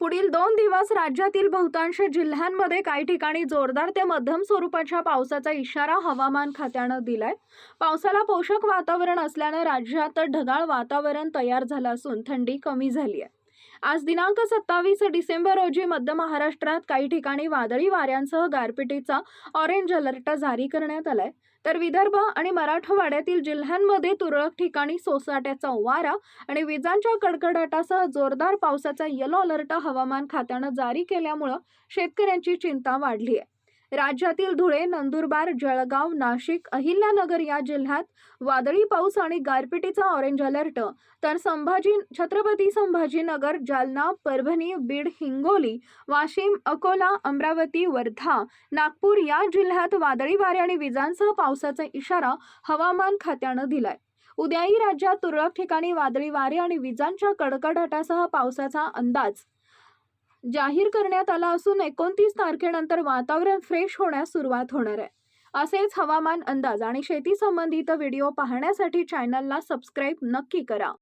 पुढील दोन दिवस राज्यातील बहुतांश जिल्ह्यांमध्ये काही ठिकाणी जोरदार ते मध्यम स्वरूपाच्या पावसाचा इशारा हवामान खात्यानं दिलाय. पावसाला पोषक वातावरण असल्यानं राज्यात ढगाळ वातावरण तयार झालं असून थंडी कमी झाली आहे आज दिनांक सत्तावीस डिसेंबर रोजी मध्य महाराष्ट्रात काही ठिकाणी वादळी वाऱ्यांसह गारपिटीचा ऑरेंज अलर्ट जारी करण्यात आलाय. तर विदर्भ आणि मराठवाड्यातील जिल्ह्यांमध्ये तुरळक ठिकाणी सोसाट्याचा वारा आणि विजांच्या कडकडाटासह जोरदार पावसाचा येलो अलर्ट हवामान खात्यानं जारी केल्यामुळं शेतकऱ्यांची चिंता वाढली आहे राज्यातील धुळे नंदुरबार जळगाव नाशिक अहिल्यानगर या जिल्ह्यात वादळी पाऊस आणि गारपिटीचा ऑरेंज अलर्ट तर संभाजी छत्रपती संभाजीनगर जालना परभणी बीड हिंगोली वाशिम अकोला अमरावती वर्धा नागपूर या जिल्ह्यात वादळी वारे आणि विजांसह पावसाचा इशारा हवामान खात्यानं दिलाय. उद्याही राज्यात तुरळक ठिकाणी वादळी वारे आणि विजांच्या कडकडाटासह पावसाचा अंदाज जाहीर करण्यात आला असून एकोणतीस तारखेनंतर वातावरण फ्रेश होण्यास सुरुवात होणार आहे. असेच हवामान अंदाज आणि शेती संबंधित व्हिडिओ पाहण्यासाठी चॅनलला सबस्क्राईब नक्की करा.